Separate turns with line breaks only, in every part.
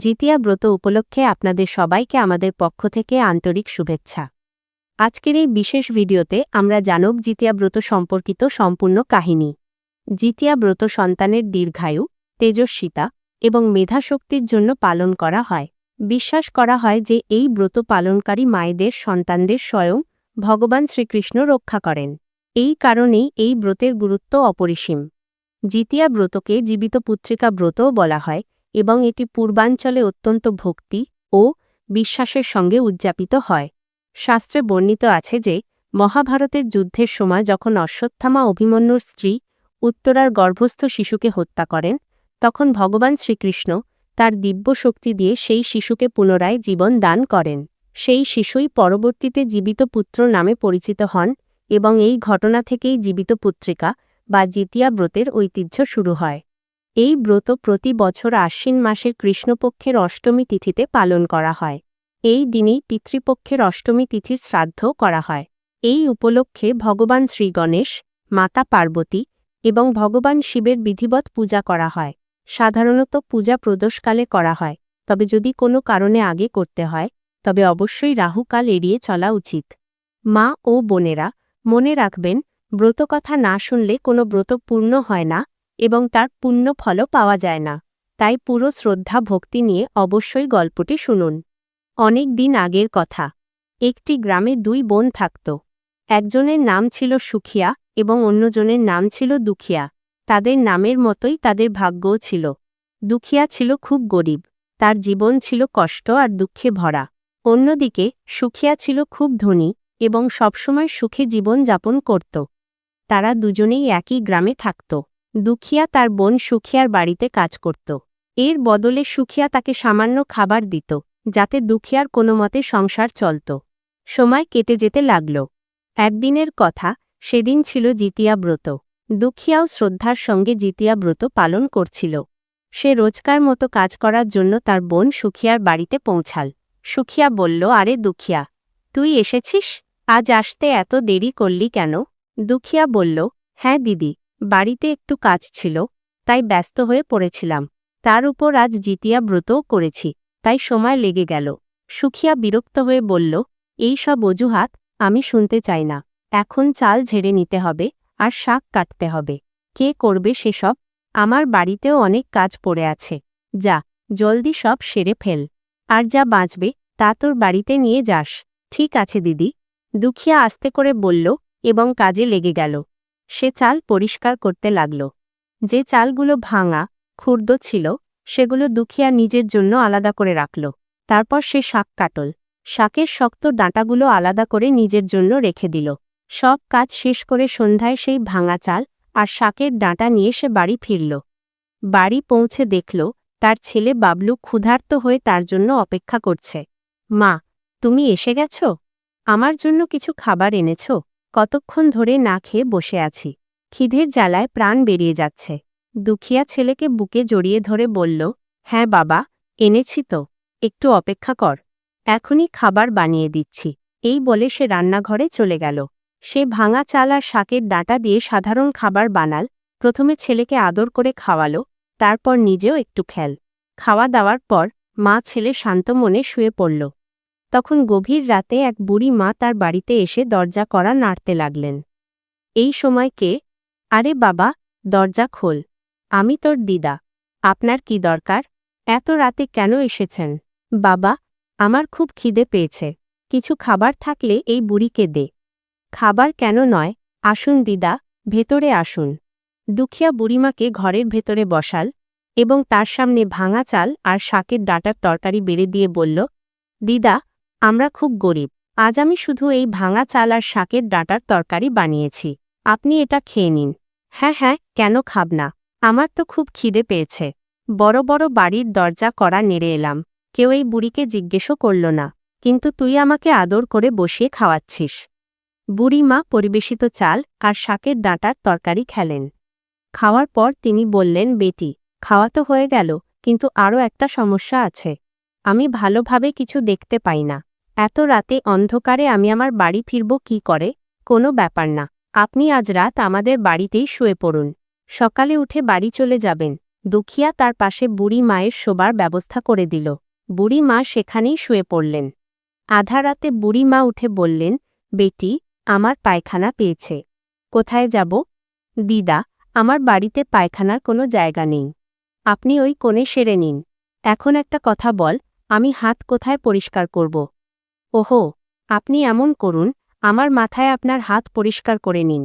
জিতিয়া ব্রত উপলক্ষে আপনাদের সবাইকে আমাদের পক্ষ থেকে আন্তরিক শুভেচ্ছা। আজকের এই বিশেষ ভিডিওতে আমরা জানব জিতিয়া ব্রত সম্পর্কিত সম্পূর্ণ কাহিনী। জিতিয়া ব্রত সন্তানের দীর্ঘায়ু, তেজস্বিতা এবং মেধাশক্তির জন্য পালন করা হয়। বিশ্বাস করা হয় যে এই ব্রত পালনকারী মায়েদের সন্তানদের স্বয়ং ভগবান শ্রীকৃষ্ণ রক্ষা করেন। এই কারণেই এই ব্রতের গুরুত্ব অপরিসীম। জিতিয়া ব্রতকে জীবিত পুত্রিকা ব্রতও বলা হয়। এবং এটি পূর্বাঞ্চলে অত্যন্ত ভক্তি ও বিশ্বাসের সঙ্গে উদযাপিত হয়। শাস্ত্রে বর্ণিত আছে যে, মহাভারতের যুদ্ধের সময় যখন অশ্বত্থামা অভিমন্যুর স্ত্রী উত্তরার গর্ভস্থ শিশুকে হত্যা করেন, তখন ভগবান শ্রীকৃষ্ণ তার দিব্য শক্তি দিয়ে সেই শিশুকে পুনরায় জীবন দান করেন। সেই শিশুই পরবর্তীতে জীবিত পুত্র নামে পরিচিত হন এবং এই ঘটনা থেকেই জীবিত পুত্রিকা বা জিতিয়া ব্রতের ঐতিহ্য শুরু হয়। এই ব্রত প্রতি বছর আশ্বিন মাসের কৃষ্ণপক্ষের অষ্টমী তিথিতে পালন করা হয়। এই দিনেই পিতৃপক্ষের অষ্টমী তিথির শ্রাদ্ধ করা হয়। এই উপলক্ষে ভগবান শ্রীগণেশ মাতা পার্বতী এবং ভগবান শিবের বিধিবৎ পূজা করা হয়। সাধারণত পূজা প্রদোষকালে করা হয়। তবে যদি কোনো কারণে আগে করতে হয়, তবে অবশ্যই রাহুকাল এড়িয়ে চলা উচিত। মা ও বোনেরা মনে রাখবেন, ব্রতকথা না শুনলে কোনো ব্রত পূর্ণ হয় না এবং তার পুণ্য ফলও পাওয়া যায় না। তাই পুরো শ্রদ্ধা ভক্তি নিয়ে অবশ্যই গল্পটি শুনুন। অনেক দিন আগের কথা। একটি গ্রামে দুই বোন থাকত। একজনের নাম ছিল সুখিয়া এবং অন্যজনের নাম ছিল দুখিয়া। তাদের নামের মতোই তাদের ভাগ্যও ছিল। দুখিয়া ছিল খুব গরিব। তার জীবন ছিল কষ্ট আর দুঃখে ভরা। অন্যদিকে সুখিয়া ছিল খুব ধনী এবং সবসময় সুখে জীবন যাপন করত। তারা দুজনেই একই গ্রামে থাকত। দুখিয়া তার বোন সুখিয়ার বাড়িতে কাজ করত। এর বদলে সুখিয়া তাকে সামান্য খাবার দিত, যাতে দুখিয়ার কোনো মতে সংসার চলত। সময় কেটে যেতে লাগল। একদিনের কথা, সেদিন ছিল জিতিয়া ব্রত। দুখিয়াও শ্রদ্ধার সঙ্গে জিতিয়া ব্রত পালন করছিল। সে রোজকার মতো কাজ করার জন্য তার বোন সুখিয়ার বাড়িতে পৌঁছাল। সুখিয়া বলল, আরে দুখিয়া, তুই এসেছিস? আজ আসতে এত দেরি করলি কেন? দুখিয়া বলল হ্যাঁ দিদি বাড়িতে একটু কাজ ছিল, তাই ব্যস্ত হয়ে পড়েছিলাম। তার উপর আজ জিতিয়া ব্রতও করেছি, তাই সময় লেগে গেল। সুখিয়া বিরক্ত হয়ে বলল, এই সব অজুহাত আমি শুনতে চাই না। এখন চাল ঝেড়ে নিতে হবে আর শাক কাটতে হবে। কে করবে সেসব? আমার বাড়িতেও অনেক কাজ পড়ে আছে। যা, জলদি সব সেরে ফেল। আর যা বাঁচবে, তা তোর বাড়িতে নিয়ে যাস। ঠিক আছে দিদি। দুখিয়া আস্তে করে বলল, এবং কাজে লেগে গেল। সে চাল পরিষ্কার করতে লাগল। যে চালগুলো ভাঙা, ক্ষুর্দ ছিল, সেগুলো দুখিয়া নিজের জন্য আলাদা করে রাখল। তারপর সে শাক কাটল। শাকের শক্ত ডাঁটাগুলো আলাদা করে নিজের জন্য রেখে দিল। সব কাজ শেষ করে সন্ধ্যায় সেই ভাঙা চাল আর শাকের ডাঁটা নিয়ে সে বাড়ি ফিরল। বাড়ি পৌঁছে দেখল, তার ছেলে বাবলু ক্ষুধার্ত হয়ে তার জন্য অপেক্ষা করছে। মা, তুমি এসে গেছ? আমার জন্য কিছু খাবার এনেছ? কতক্ষণ ধরে না খেয়ে বসে আছি। খিদের জ্বালায় প্রাণ বেরিয়ে যাচ্ছে। দুখিয়া ছেলেকে বুকে জড়িয়ে ধরে বলল হ্যাঁ বাবা, এনেছি তো, একটু অপেক্ষা কর। এখনই খাবার বানিয়ে দিচ্ছি। এই বলে সে রান্নাঘরে চলে গেল। সে ভাঙা চাল আর শাকের ডাঁটা দিয়ে সাধারণ খাবার বানাল, প্রথমে ছেলেকে আদর করে খাওয়ালো, তারপর নিজেও একটু খেল। খাওয়া দাওয়ার পর মা ছেলে শান্ত মনে শুয়ে পড়ল। তখন গভীর রাতে এক বুড়ি মা তার বাড়িতে এসে দরজা করা নাড়তে লাগলেন। এই সময় কে? আরে বাবা, দরজা খোল। আমি তোর দিদা। আপনার কি দরকার? এত রাতে কেন এসেছেন? বাবা, আমার খুব খিদে পেয়েছে। কিছু খাবার থাকলে এই বুড়িকে দে। খাবার কেন নয়? আসুন দিদা, ভেতরে আসুন দুখিয়া বুড়িমাকে ঘরের ভেতরে বসাল এবং তার সামনে ভাঙা চাল আর শাকের ডাটার তরকারি বেড়ে দিয়ে বলল, দিদা আমরা খুব গরিব, আজ আমি শুধু এই ভাঙা চাল আর শাকের ডাটার তরকারি বানিয়েছি, আপনি এটা খেয়ে নিন। হ্যাঁ হ্যাঁ কেন খাব না? আমার তো খুব খিদে পেয়েছে। বড় বড় বাড়ির দরজা করা নেড়ে এলাম। কেউ এই বুড়িকে জিজ্ঞেসও করল না, কিন্তু তুই আমাকে আদর করে বসিয়ে খাওয়াচ্ছিস। বুড়ি মা পরিবেশিত চাল আর শাকের ডাঁটার তরকারি খেলেন। খাওয়ার পর তিনি বললেন, বেটি, খাওয়া তো হয়ে গেল, কিন্তু আরও একটা সমস্যা আছে। আমি ভালোভাবে কিছু দেখতে পাই না। এত রাতে অন্ধকারে আমি আমার বাড়ি ফিরব কি করে? কোনো ব্যাপার না। আপনি আজ রাত আমাদের বাড়িতেই শুয়ে পড়ুন। সকালে উঠে বাড়ি চলে যাবেন। দুখিয়া তার পাশে বুড়ি মায়ের শোবার ব্যবস্থা করে দিল। বুড়ি মা সেখানেই শুয়ে পড়লেন। আধা রাতে বুড়ি মা উঠে বললেন, বেটি, আমার পায়খানা পেয়েছে। কোথায় যাব? দিদা, আমার বাড়িতে পায়খানার কোনো জায়গা নেই। আপনি ওই কোণে সেরে নিন। এখন একটা কথা বল, আমি হাত কোথায় পরিষ্কার করব? ওহো, আপনি এমন করুন, আমার মাথায় আপনার হাত পরিষ্কার করে নিন।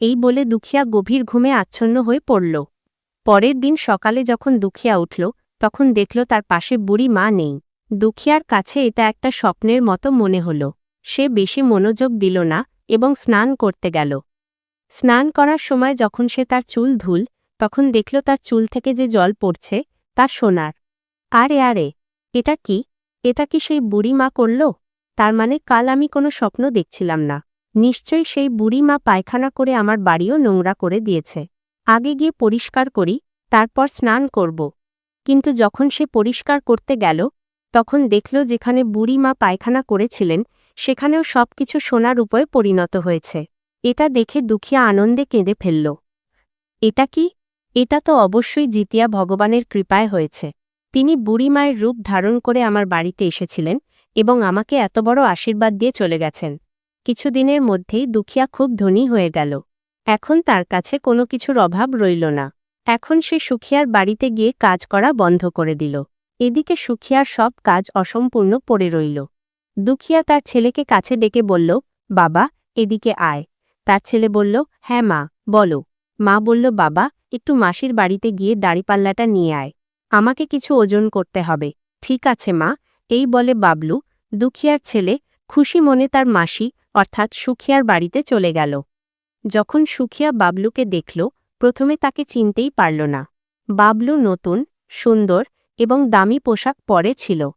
এই বলে দুখিয়া গভীর ঘুমে আচ্ছন্ন হয়ে পড়ল। পরের দিন সকালে যখন দুখিয়া উঠল, তখন দেখল তার পাশে বুড়ি মা নেই। দুখিয়ার কাছে এটা একটা স্বপ্নের মতো মনে হল। সে বেশি মনোযোগ দিল না এবং স্নান করতে গেল। স্নান করার সময় যখন সে তার চুল ধুল, তখন দেখল তার চুল থেকে যে জল পড়ছে, তা সোনার। আরে আরে, এটা কি? এটা কি সেই বুড়ি মা করল? তার মানে কাল আমি কোনো স্বপ্ন দেখছিলাম না। নিশ্চয়ই সেই বুড়ি মা পায়খানা করে আমার বাড়িও নোংরা করে দিয়েছে। আগে গিয়ে পরিষ্কার করি, তারপর স্নান করব। কিন্তু যখন সে পরিষ্কার করতে গেল, তখন দেখল যেখানে বুড়ি মা পায়খানা করেছিলেন, সেখানেও সবকিছু সোনার উপরে পরিণত হয়েছে। এটা দেখে দুখিয়া আনন্দে কেঁদে ফেলল। এটা কি? এটা তো অবশ্যই জিতিয়া ভগবানের কৃপায় হয়েছে। তিনি বুড়ি মায়ের রূপ ধারণ করে আমার বাড়িতে এসেছিলেন এবং আমাকে এত বড় আশীর্বাদ দিয়ে চলে গেছেন। কিছুদিনের মধ্যেই দুখিয়া খুব ধনী হয়ে গেল। এখন তার কাছে কোনো কিছুর অভাব রইল না। এখন সে সুখিয়ার বাড়িতে গিয়ে কাজ করা বন্ধ করে দিল। এদিকে সুখিয়ার সব কাজ অসম্পূর্ণ পড়ে রইল। দুখিয়া তার ছেলেকে কাছে ডেকে বলল, বাবা, এদিকে আয়। তার ছেলে বলল হ্যাঁ মা, বলো। মা বলল, বাবা, একটু মাসির বাড়িতে গিয়ে দাড়িপাল্লাটা নিয়ে আয়। আমাকে কিছু ওজন করতে হবে। ঠিক আছে মা। এই বলে বাবলু দুখিয়ার ছেলে খুশি মনে তার মাসি, অর্থাৎ সুখিয়ার বাড়িতে চলে গেল। যখন সুখিয়া বাবলুকে দেখল, প্রথমে তাকে চিনতেই পারল না। বাবলু নতুন, সুন্দর এবং দামি পোশাক পরে ছিল।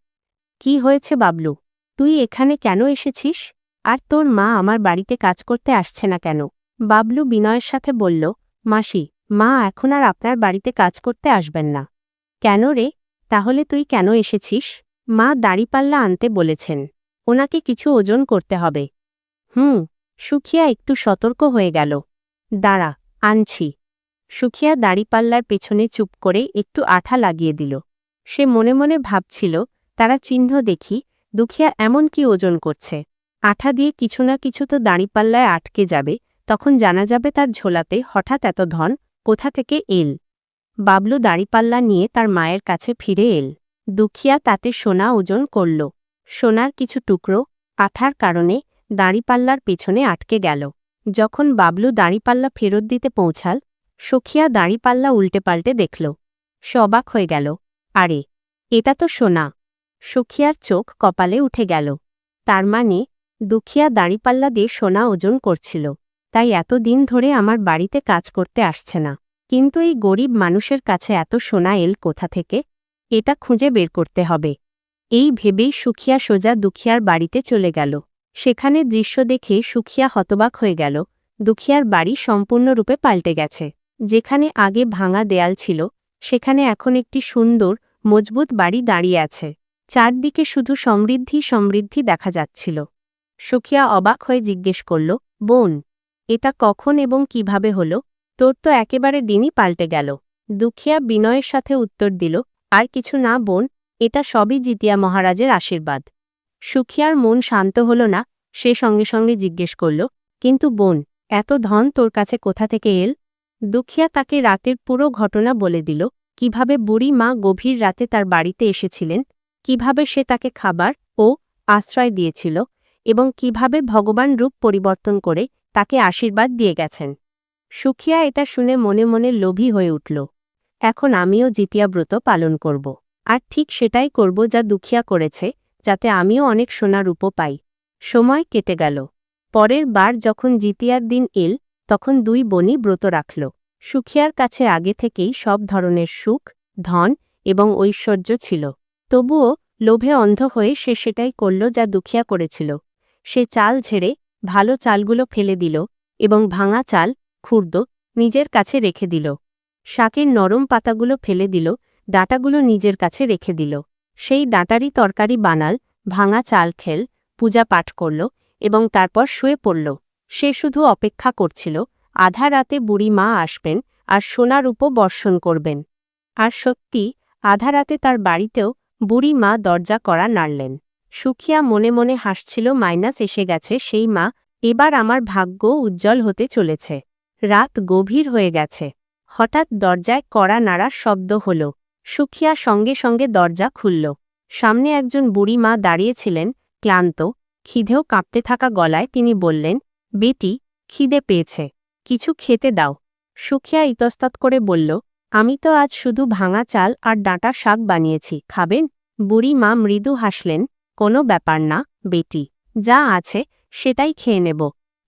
কি হয়েছে বাবলু? তুই এখানে কেন এসেছিস? আর তোর মা আমার বাড়িতে কাজ করতে আসছে না কেন? বাবলু বিনয়ের সাথে বলল, মাসি, মা এখন আর আপনার বাড়িতে কাজ করতে আসবেন না। কেন রে? তাহলে তুই কেন এসেছিস? মা দাড়িপাল্লা আনতে বলেছেন, ওনাকে কিছু ওজন করতে হবে। হুম, সুখিয়া একটু সতর্ক হয়ে গেল। দাঁড়া, আনছি। সুখিয়া দাড়িপাল্লার পেছনে চুপ করে একটু আঠা লাগিয়ে দিল। সে মনে মনে ভাবছিল, তারা চিহ্ন দেখি, দুখিয়া এমন কি ওজন করছে? আঠা দিয়ে কিছু না কিছু তো দাঁড়িপাল্লায় আটকে যাবে, তখন জানা যাবে তার ঝোলাতে হঠাৎ এত ধন কোথা থেকে এল। বাবলু দাঁড়িপাল্লা নিয়ে তার মায়ের কাছে ফিরে এল। দুখিয়া তাতে সোনা ওজন করল। সোনার কিছু টুকরো আঠার কারণে দাঁড়িপাল্লার পেছনে আটকে গেল। যখন বাবলু দাঁড়িপাল্লা ফেরত দিতে পৌঁছাল, সখিয়া দাঁড়িপাল্লা উল্টে পাল্টে দেখল। সবাক হয়ে গেল। আরে, এটা তো সোনা। সখিয়ার চোখ কপালে উঠে গেল। তার মানে দুখিয়া দাঁড়িপাল্লা দিয়ে সোনা ওজন করছিল। তাই এত দিন ধরে আমার বাড়িতে কাজ করতে আসছে না। কিন্তু এই গরিব মানুষের কাছে এত সোনা এল কোথা থেকে? এটা খুঁজে বের করতে হবে। এই ভেবেই সুখিয়া সোজা দুখিয়ার বাড়িতে চলে গেল। সেখানে দৃশ্য দেখে সুখিয়া হতবাক হয়ে গেল। দুখিয়ার বাড়ি সম্পূর্ণরূপে পাল্টে গেছে। যেখানে আগে ভাঙা দেয়াল ছিল, সেখানে এখন একটি সুন্দর, মজবুত বাড়ি দাঁড়িয়ে আছে। চারদিকে শুধু সমৃদ্ধি সমৃদ্ধি দেখা যাচ্ছিল। সুখিয়া অবাক হয়ে জিজ্ঞেস করল, বোন, এটা কখন এবং কীভাবে হল? তোর তো একেবারে দিনই পাল্টে গেল। দুখিয়া বিনয়ের সাথে উত্তর দিল আর কিছু না, বোন, এটা সবই জিতিয়া মহারাজের আশীর্বাদ। সুখিয়ার মন শান্ত হল না, সে সঙ্গে সঙ্গে জিজ্ঞেস করল, কিন্তু বোন, এত ধন তোর কাছে কোথা থেকে এল? দুখিয়া তাকে রাতের পুরো ঘটনা বলে দিল, কীভাবে বুড়ি মা গভীর রাতে তার বাড়িতে এসেছিলেন, কীভাবে সে তাকে খাবার ও আশ্রয় দিয়েছিল এবং কীভাবে ভগবান রূপ পরিবর্তন করে তাকে আশীর্বাদ দিয়ে গেছেন? সুখিয়া এটা শুনে মনে মনে লোভী হয়ে উঠল। এখন আমিও জিতিয়া ব্রত পালন করব। আর ঠিক সেটাই করব যা দুখিয়া করেছে, যাতে আমিও অনেক সোনার রূপ পাই। সময় কেটে গেল। পরের বার যখন জিতিয়ার দিন এল, তখন দুই বোনই ব্রত রাখল। সুখিয়ার কাছে আগে থেকেই সব ধরনের সুখ, ধন এবং ঐশ্বর্য ছিল। তবুও লোভে অন্ধ হয়ে সে সেটাই করল যা দুখিয়া করেছিল। সে চাল ঝেড়ে ভালো চালগুলো ফেলে দিল এবং ভাঙা চাল, খুর্দ, নিজের কাছে রেখে দিল। শাকের নরম পাতাগুলো ফেলে দিল, ডাটাগুলো নিজের কাছে রেখে দিল। সেই ডাটারই তরকারি বানাল, ভাঙা চাল খেল, পূজা পাঠ করল এবং তারপর শুয়ে পড়ল। সে শুধু অপেক্ষা করছিল, আধা রাতে বুড়ি মা আসবেন আর সোনার উপ বর্ষণ করবেন। আর সত্যি, আধা রাতে তার বাড়িতেও বুড়ি মা দরজা করা নাড়লেন। সুখিয়া মনে মনে হাসছিল, মাইনাস এসে গেছে সেই মা, এবার আমার ভাগ্য উজ্জ্বল হতে চলেছে। রাত গভীর হয়ে গেছে। হঠাৎ দরজায় কড়া নাড়ার শব্দ হল। সুখিয়া সঙ্গে সঙ্গে দরজা খুলল। সামনে একজন বুড়ি মা দাঁড়িয়েছিলেন, ক্লান্ত, খিদেও কাঁপতে থাকা গলায় তিনি বললেন, বেটি, খিদে পেয়েছে, কিছু খেতে দাও। সুখিয়া ইতস্তত করে বলল, আমি তো আজ শুধু ভাঙা চাল আর ডাঁটা শাক বানিয়েছি, খাবেন? বুড়ি মা মৃদু হাসলেন, কোনো ব্যাপার না, বেটি, যা আছে, সেটাই খেয়ে নেব।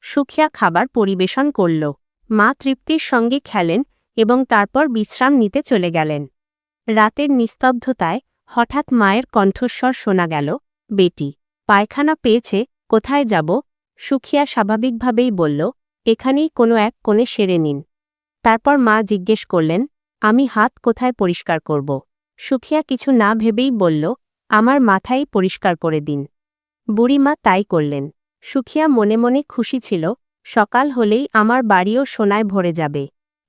সুখিয়া খাবার পরিবেশন করল। মা তৃপ্তির সঙ্গে খেলেন এবং তারপর বিশ্রাম নিতে চলে গেলেন। রাতের নিস্তব্ধতায় হঠাৎ মায়ের কণ্ঠস্বর শোনা গেল, বেটি, পায়খানা পেয়েছে, কোথায় যাব? সুখিয়া স্বাভাবিকভাবেই বলল, এখানেই কোনো এক কোণে সেরে নিন। তারপর মা জিজ্ঞেস করলেন, আমি হাত কোথায় পরিষ্কার করব? সুখিয়া কিছু না ভেবেই বলল, আমার মাথাই পরিষ্কার করে দিন। বুড়িমা তাই করলেন। সুখিয়া মনে মনে খুশি ছিল, সকাল হলেই আমার বাড়িও সোনায় ভরে যাবে।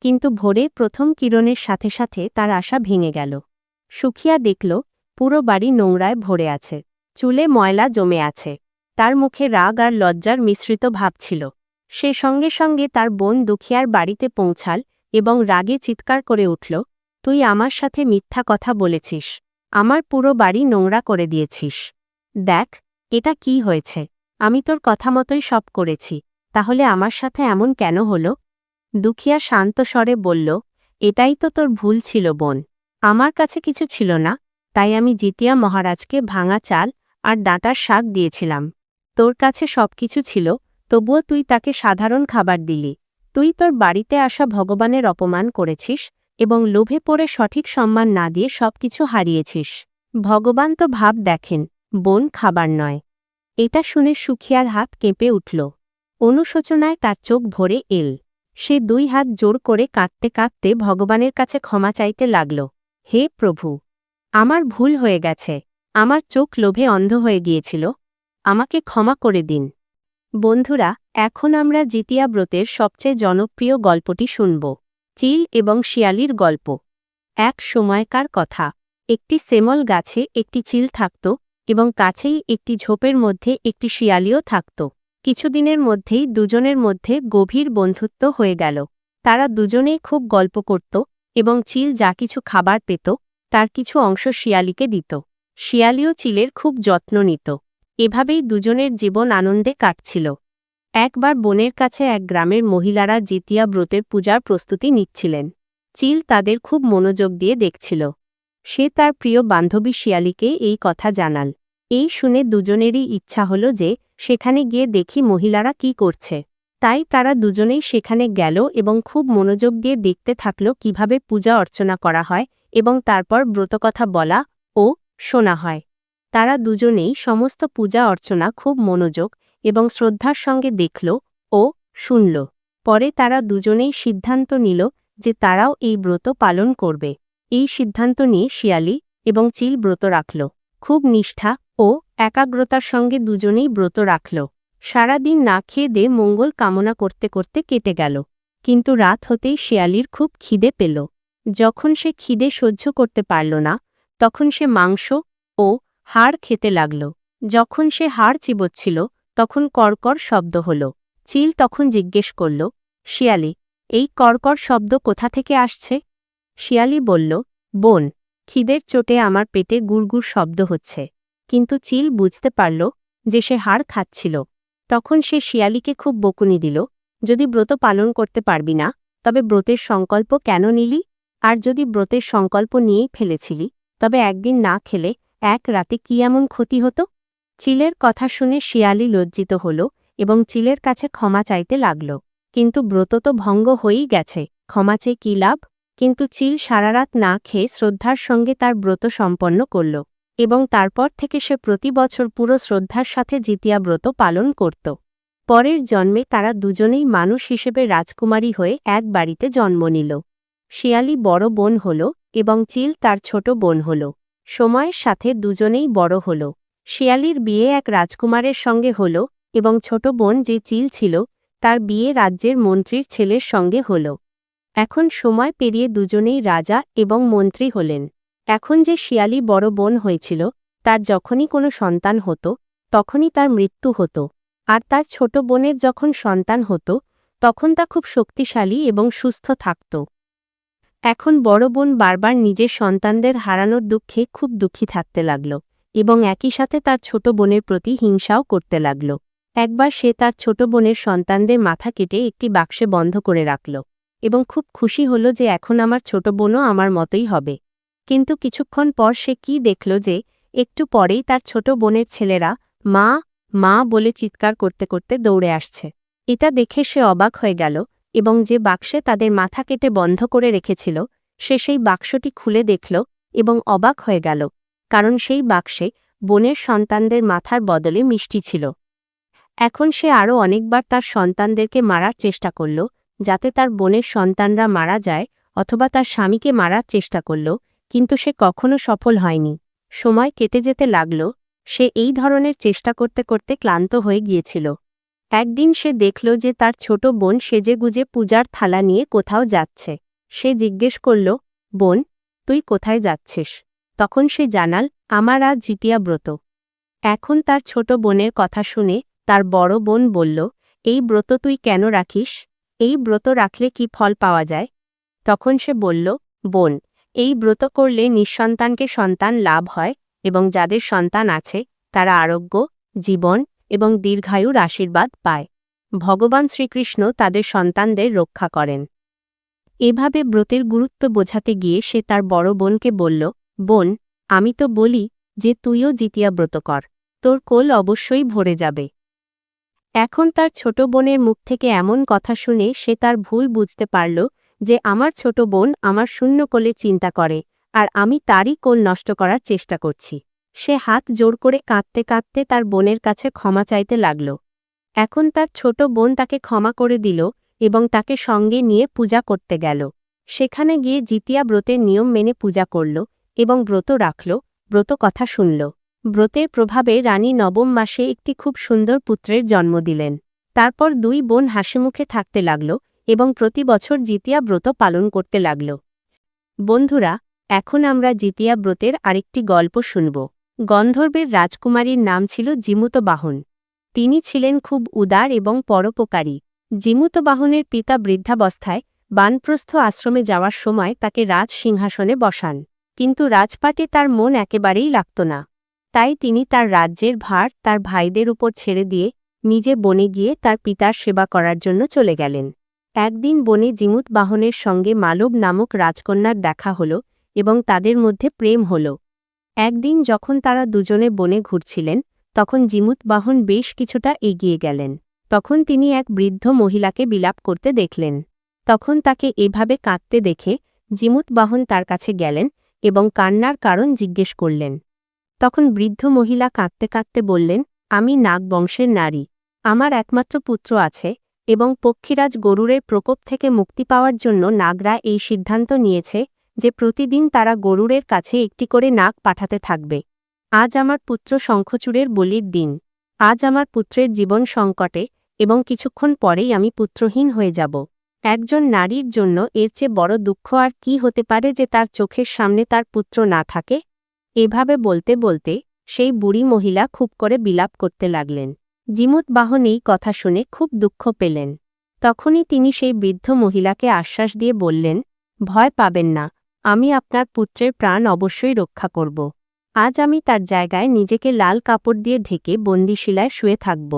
কিন্তু ভোরে প্রথম কিরণের সাথে সাথে তার আশা ভেঙে গেল। সুখিয়া দেখল, পুরো বাড়ি নোংরায় ভরে আছে। চুলে ময়লা জমে আছে। তার মুখে রাগ আর লজ্জার মিশ্রিত ভাব ছিল। সে সঙ্গে সঙ্গে তার বোন দুখিয়ার বাড়িতে পৌঁছাল এবং রাগে চিৎকার করে উঠল, তুই আমার সাথে মিথ্যা কথা বলেছিস। আমার পুরো বাড়ি নোংরা করে দিয়েছিস। দেখ, এটা কি হয়েছে? আমি তোর কথা মতোই সব করেছি। তাহলে আমার সাথে এমন কেন হলো? দুখিয়া শান্ত স্বরে বলল, এটাই তো তোর ভুল ছিল বোন। আমার কাছে কিছু ছিল না, তাই আমি জিতিয়া মহারাজকে ভাঙা চাল আর ডাঁটার শাক দিয়েছিলাম। তোর কাছে সবকিছু ছিল, তবুও তুই তাকে সাধারণ খাবার দিলি। তুই তোর বাড়িতে আসা ভগবানের অপমান করেছিস এবং লোভে পড়ে সঠিক সম্মান না দিয়ে সবকিছু হারিয়েছিস। ভগবান তো ভাব দেখেন, বোন খাবার নয়। এটা শুনে সুখিয়ার হাত কেঁপে উঠল। অনুশোচনায় তার চোখ ভরে এল। সে দুই হাত জোর করে কাঁদতে কাঁদতে ভগবানের কাছে ক্ষমা চাইতে লাগল। হে প্রভু, আমার ভুল হয়ে গেছে। আমার চোখ লোভে অন্ধ হয়ে গিয়েছিল। আমাকে ক্ষমা করে দিন। বন্ধুরা, এখন আমরা জিতিয়া ব্রতের সবচেয়ে জনপ্রিয় গল্পটি শুনব। চিল এবং শিয়ালির গল্প। এক সময়কার কথা। একটি সেমল গাছে একটি চিল থাকত এবং কাছেই একটি ঝোপের মধ্যে একটি শিয়ালিও থাকত। কিছুদিনের মধ্যেই দুজনের মধ্যে গভীর বন্ধুত্ব হয়ে গেল। তারা দুজনেই খুব গল্প করত এবং চিল যা কিছু খাবার পেত, তার কিছু অংশ শিয়ালিকে দিত। শিয়ালিও চিলের খুব যত্ন নিত। এভাবেই দুজনের জীবন আনন্দে কাটছিল। একবার বনের কাছে এক গ্রামের মহিলারা জিতিয়া ব্রতের পূজার প্রস্তুতি নিচ্ছিলেন। চিল তাদের খুব মনোযোগ দিয়ে দেখছিল। সে তার প্রিয় বান্ধবী শিয়ালিকে এই কথা জানাল। এই শুনে দুজনেরই ইচ্ছা হল যে সেখানে গিয়ে দেখি মহিলারা কি করছে। তাই তারা দুজনেই সেখানে গেল এবং খুব মনোযোগ দিয়ে দেখতে থাকল কীভাবে পূজা অর্চনা করা হয় এবং তারপর ব্রতকথা বলা ও শোনা হয়। তারা দুজনেই সমস্ত পূজা অর্চনা খুব মনোযোগ এবং শ্রদ্ধার সঙ্গে দেখল ও শুনল। পরে তারা দুজনেই সিদ্ধান্ত নিল যে তারাও এই ব্রত পালন করবে। এই সিদ্ধান্ত নিয়ে শিয়ালি এবং চিল ব্রত রাখল। খুব নিষ্ঠা ও একাগ্রতার সঙ্গে দুজনেই ব্রত রাখল। সারাদিন না খেয়ে দে মঙ্গল কামনা করতে করতে কেটে গেল। কিন্তু রাত হতেই শিয়ালির খুব খিদে পেল। যখন সে খিদে সহ্য করতে পারল না, তখন সে মাংস ও হাড় খেতে লাগল। যখন সে হাড় চিবোচ্ছিল, তখন কর্কর শব্দ হল। চিল তখন জিজ্ঞেস করল, শিয়ালি, এই কর্কর শব্দ কোথা থেকে আসছে? শিয়ালি বলল, বোন, খিদের চোটে আমার পেটে গুড়গুড় শব্দ হচ্ছে। কিন্তু চিল বুঝতে পারল যে সে হাড় খাচ্ছিল। তখন সে শিয়ালিকে খুব বকুনি দিল, যদি ব্রত পালন করতে পারবি না, তবে ব্রতের সংকল্প কেন নিলি? আর যদি ব্রতের সংকল্প নিয়েই ফেলেছিলি, তবে একদিন না খেলে এক রাতে কি এমন ক্ষতি হতো? চিলের কথা শুনে শিয়ালি লজ্জিত হল এবং চিলের কাছে ক্ষমা চাইতে লাগল। কিন্তু ব্রত তো ভঙ্গ হয়েই গেছে, ক্ষমা চেয়ে কী লাভ? কিন্তু চিল সারারাত না খেয়ে শ্রদ্ধার সঙ্গে তার ব্রত সম্পন্ন করল। এবং তারপর থেকে সে প্রতি বছর পুরো শ্রদ্ধার সাথে জিতিয়া ব্রত পালন করত। পরের জন্মে তারা দুজনেই মানুষ হিসেবে রাজকুমারী হয়ে এক বাড়িতে জন্ম নিল। শিয়ালি বড় বোন হল এবং চিল তার ছোট বোন হল। সময়ের সাথে দুজনেই বড় হল। শিয়ালির বিয়ে এক রাজকুমারের সঙ্গে হল এবং ছোট বোন যে চিল ছিল, তার বিয়ে রাজ্যের মন্ত্রীর ছেলের সঙ্গে হল। এখন সময় পেরিয়ে দুজনেই রাজা এবং মন্ত্রী হলেন। এখন যে শিয়ালি বড় বোন হয়েছিল, তার যখনই কোনো সন্তান হতো, তখনই তার মৃত্যু হতো। আর তার ছোট বোনের যখন সন্তান হতো, তখন তা খুব শক্তিশালী এবং সুস্থ থাকত। এখন বড় বোন বারবার নিজের সন্তানদের হারানোর দুঃখে খুব দুঃখী থাকতে লাগল এবং একই সাথে তার ছোট বোনের প্রতি হিংসাও করতে লাগল। একবার সে তার ছোট বোনের সন্তানদের মাথা কেটে একটি বাক্সে বন্ধ করে রাখল এবং খুব খুশি হল যে এখন আমার ছোট বোনও আমার মতোই হবে। কিন্তু কিছুক্ষণ পর সে কি দেখল যে, একটু পরেই তার ছোট বোনের ছেলেরা, মা মা বলে চিৎকার করতে করতে দৌড়ে আসছে। এটা দেখে সে অবাক হয়ে গেল এবং যে বাক্সে তাদের মাথা কেটে বন্ধ করে রেখেছিল, সে সেই বাক্সটি খুলে দেখল এবং অবাক হয়ে গেল, কারণ সেই বাক্সে বোনের সন্তানদের মাথার বদলে মিষ্টি ছিল। এখন সে আরও অনেকবার তার সন্তানদেরকে মারার চেষ্টা করল, যাতে তার বোনের সন্তানরা মারা যায় অথবা তার স্বামীকে মারার চেষ্টা করল কিন্তু সে কখনো সফল হয়নি। সময় কেটে যেতে লাগল, সে এই ধরনের চেষ্টা করতে করতে ক্লান্ত হয়ে গিয়েছিল। একদিন সে দেখল যে তার ছোট বোন সেজেগুজে পূজার থালা নিয়ে কোথাও যাচ্ছে। সে জিজ্ঞেস করল, বোন, তুই কোথায় যাচ্ছিস? তখন সে জানাল, আমার আজ জিতিয়া ব্রত। এখন তার ছোট বোনের কথা শুনে তার বড় বোন বলল, এই ব্রত তুই কেন রাখিস? এই ব্রত রাখলে কি ফল পাওয়া যায়? তখন সে বলল, বোন এই ব্রত করলে নিঃসন্তানকে সন্তান লাভ হয় এবং যাদের সন্তান আছে, তারা আরোগ্য, জীবন এবং দীর্ঘায়ুর আশীর্বাদ পায়। ভগবান শ্রীকৃষ্ণ তাদের সন্তানদের রক্ষা করেন। এভাবে ব্রতের গুরুত্ব বোঝাতে গিয়ে সে তার বড় বোনকে বলল, বোন, আমি তো বলি যে তুইও জিতিয়া ব্রত কর, তোর কোল অবশ্যই ভরে যাবে। এখন তার ছোট বোনের মুখ থেকে এমন কথা শুনে সে তার ভুল বুঝতে পারল যে আমার ছোট বোন আমার শূন্য কোলে চিন্তা করে, আর আমি তারই কোল নষ্ট করার চেষ্টা করছি। সে হাত জোর করে কাঁদতে কাঁদতে তার বোনের কাছে ক্ষমা চাইতে লাগল। এখন তার ছোট বোন তাকে ক্ষমা করে দিল এবং তাকে সঙ্গে নিয়ে পূজা করতে গেল। সেখানে গিয়ে জিতিয়া ব্রতের নিয়ম মেনে পূজা করল এবং ব্রত রাখল, ব্রত কথা শুনল। ব্রতের প্রভাবে রানী নবম মাসে একটি খুব সুন্দর পুত্রের জন্ম দিলেন। তারপর দুই বোন হাসিমুখে থাকতে লাগল এবং প্রতি বছর জিতিয়া ব্রত পালন করতে লাগল। বন্ধুরা, এখন আমরা জিতিয়া ব্রতের আরেকটি গল্প শুনব। গন্ধর্বের রাজকুমারীর নাম ছিল জিমুতবাহন তিনি ছিলেন খুব উদার এবং পরোপকারী। জিমুতবাহনের পিতা বৃদ্ধাবস্থায় বানপ্রস্থ আশ্রমে যাওয়ার সময় তাকে রাজ সিংহাসনে বসান, কিন্তু রাজপাটে তার মন একেবারেই লাগত না। তাই তিনি তার রাজ্যের ভার তার ভাইদের উপর ছেড়ে দিয়ে নিজে বনে গিয়ে তার পিতার সেবা করার জন্য চলে গেলেন। একদিন বনে জিমুত বাহনের সঙ্গে মালব নামক রাজকন্যার দেখা হল এবং তাদের মধ্যে প্রেম হল। একদিন যখন তারা দুজনে বনে ঘুরছিলেন, তখন জিমুত বাহন বেশ কিছুটা এগিয়ে গেলেন। তখন তিনি এক বৃদ্ধ মহিলাকে বিলাপ করতে দেখলেন। তখন তাকে এভাবে কাঁদতে দেখে জিমুত বাহন তার কাছে গেলেন এবং কান্নার কারণ জিজ্ঞেস করলেন। তখন বৃদ্ধ মহিলা কাঁদতে কাঁদতে বললেন, আমি নাগ বংশের নারী। আমার একমাত্র পুত্র আছে এবং পক্ষীরাজ গরুরের প্রকোপ থেকে মুক্তি পাওয়ার জন্য নাগরা এই সিদ্ধান্ত নিয়েছে যে প্রতিদিন তারা গরুরের কাছে একটি করে নাগ পাঠাতে থাকবে। আজ আমার পুত্র শঙ্খচূড়ের বলির দিন। আজ আমার পুত্রের জীবন সংকটে এবং কিছুক্ষণ পরেই আমি পুত্রহীন হয়ে যাব। একজন নারীর জন্য এর চেয়ে বড় দুঃখ আর কি হতে পারে যে তার চোখের সামনে তার পুত্র না থাকে? এভাবে বলতে বলতে সেই বুড়ি মহিলা খুব করে বিলাপ করতে লাগলেন। জিমুত বাহন এই কথা শুনে খুব দুঃখ পেলেন। তখনই তিনি সেই বৃদ্ধ মহিলাকে আশ্বাস দিয়ে বললেন, ভয় পাবেন না, আমি আপনার পুত্রের প্রাণ অবশ্যই রক্ষা করব। আজ আমি তার জায়গায় নিজেকে লাল কাপড় দিয়ে ঢেকে বন্দিশিলায় শুয়ে থাকব,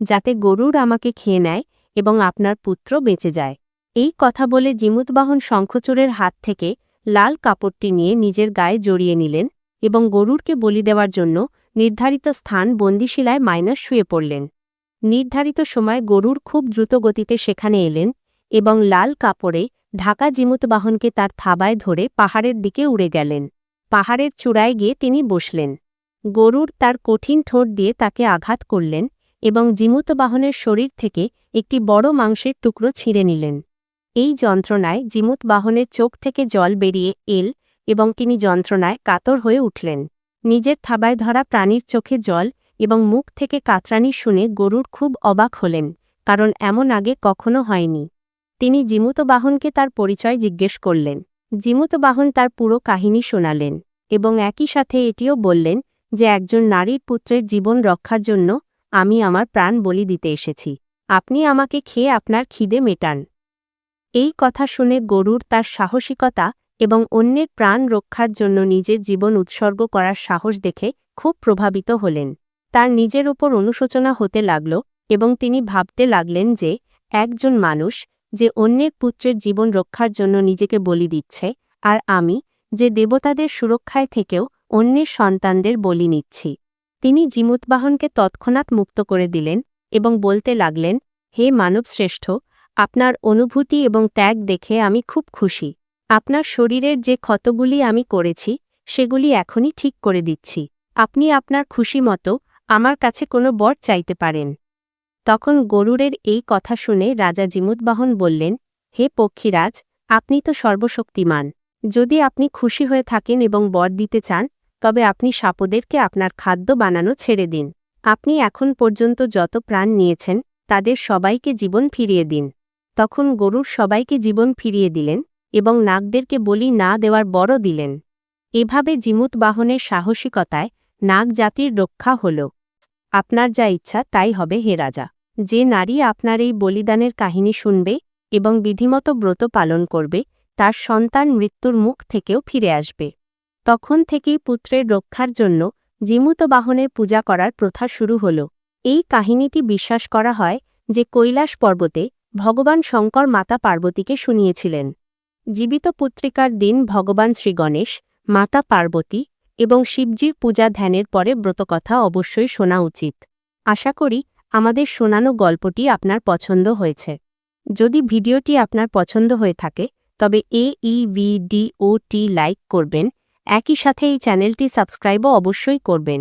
যাতে গরুর আমাকে খেয়ে নেয় এবং আপনার পুত্র বেঁচে যায়। এই কথা বলে জিমুতবাহন শঙ্খচূড়ের হাত থেকে লাল কাপড়টি নিয়ে নিজের গায়ে জড়িয়ে নিলেন এবং গরুরকে বলি দেওয়ার জন্য নির্ধারিত স্থান বন্দিশিলায় মাইনাস শুয়ে পড়লেন। নির্ধারিত সময় গরুর খুব দ্রুত গতিতে সেখানে এলেন এবং লাল কাপড়ে ঢাকা জিমুতবাহনকে তার থাবায় ধরে পাহাড়ের দিকে উড়ে গেলেন। পাহাড়ের চূড়ায় গিয়ে তিনি বসলেন। গরুর তার কঠিন ঠোঁট দিয়ে তাকে আঘাত করলেন এবং জিমুতবাহনের শরীর থেকে একটি বড় মাংসের টুকরো ছিঁড়ে নিলেন। এই যন্ত্রণায় জিমুতবাহনের চোখ থেকে জল বেরিয়ে এল এবং তিনি যন্ত্রণায় কাতর হয়ে উঠলেন। নিজের থাবায় ধরা প্রাণীর চোখে জল এবং মুখ থেকে কাতরানি শুনে গরুর খুব অবাক হলেন, কারণ এমন আগে কখনো হয়নি। তিনি জিমুতবাহনকে তার পরিচয় জিজ্ঞেস করলেন। জিমুতবাহন তার পুরো কাহিনী শোনালেন এবং একই সাথে এটিও বললেন যে, একজন নারীর পুত্রের জীবন রক্ষার জন্য আমি আমার প্রাণ বলি দিতে এসেছি। আপনি আমাকে খেয়ে আপনার খিদে মেটান এই কথা শুনে গরুর তার সাহসিকতা এবং অন্যের প্রাণ রক্ষার জন্য নিজের জীবন উৎসর্গ করার সাহস দেখে খুব প্রভাবিত হলেন। তার নিজের ওপর অনুশোচনা হতে লাগল এবং তিনি ভাবতে লাগলেন যে, একজন মানুষ যে অন্যের পুত্রের জীবন রক্ষার জন্য নিজেকে বলি দিচ্ছে, আর আমি যে দেবতাদের সুরক্ষায় থেকেও অন্যের সন্তানদের বলি নিচ্ছি। তিনি জিমুতবাহনকে তৎক্ষণাৎ মুক্ত করে দিলেন এবং বলতে লাগলেন, হে মানবশ্রেষ্ঠ, আপনার অনুভূতি এবং ত্যাগ দেখে আমি খুব খুশি। আপনার শরীরের যে ক্ষতগুলি আমি করেছি, সেগুলি এখনই ঠিক করে দিচ্ছি। আপনি আপনার খুশি মতো আমার কাছে কোনো বর চাইতে পারেন। তখন গরুরের এই কথা শুনে রাজা জিমুতবাহন বললেন, হে পক্ষীরাজ, আপনি তো সর্বশক্তিমান। যদি আপনি খুশি হয়ে থাকেন এবং বর দিতে চান, তবে আপনি সাপদেরকে আপনার খাদ্য বানানো ছেড়ে দিন। আপনি এখন পর্যন্ত যত প্রাণ নিয়েছেন, তাদের সবাইকে জীবন ফিরিয়ে দিন। তখন গরুর সবাইকে জীবন ফিরিয়ে দিলেন এবং নাগদেরকে বলি না দেওয়ার বড় দিলেন। এভাবে জিমুত বাহনের সাহসিকতায় নাগ জাতির রক্ষা হল। আপনার যা ইচ্ছা তাই হবে হে রাজা। যে নারী আপনার এই বলিদানের কাহিনী শুনবে এবং বিধিমত ব্রত পালন করবে, তার সন্তান মৃত্যুর মুখ থেকেও ফিরে আসবে। তখন থেকেই পুত্রের রক্ষার জন্য জিমুত বাহনের পূজা করার প্রথা শুরু হল। এই কাহিনীটি বিশ্বাস করা হয় যে কৈলাস পর্বতে ভগবান শঙ্কর মাতা পার্বতীকে শুনিয়েছিলেন। জীবিত পুত্রিকার দিন ভগবান শ্রীগণেশ মাতা পার্বতী এবং শিবজির পূজা ধ্যানের পরে ব্রতকথা অবশ্যই শোনা উচিত। আশা করি আমাদের শোনানো গল্পটি আপনার পছন্দ হয়েছে। যদি ভিডিওটি আপনার পছন্দ হয়ে থাকে, তবে এ টি লাইক করবেন। একই সাথে এই চ্যানেলটি সাবস্ক্রাইবও অবশ্যই করবেন।